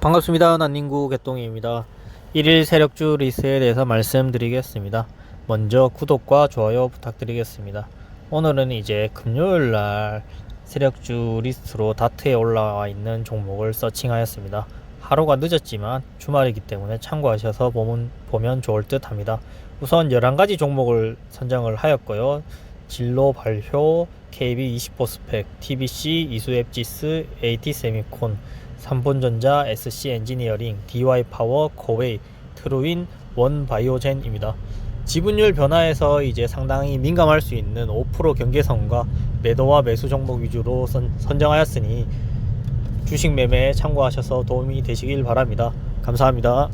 반갑습니다. 난닝구 개똥입니다. 1일 세력주 리스에 대해서 말씀드리겠습니다. 먼저 구독과 좋아요 부탁드리겠습니다. 오늘은 이제 금요일 날 세력주 리스트로 다트에 올라와 있는 종목을 서칭하였습니다. 하루가 늦었지만 주말이기 때문에 참고하셔서 보면, 보면 좋을 듯 합니다. 우선 11가지 종목을 선정을 하였고요. 진로 발효, KB 24 스펙, TBC, 이수앱지스, AT 세미콘, 삼본전자, SC 엔지니어링, DY 파워, 코웨이, 트루인, 원 바이오젠입니다. 지분율 변화에서 이제 상당히 민감할 수 있는 5% 경계선과 매도와 매수 종목 위주로 선, 선정하였으니 주식 매매에 참고하셔서 도움이 되시길 바랍니다. 감사합니다.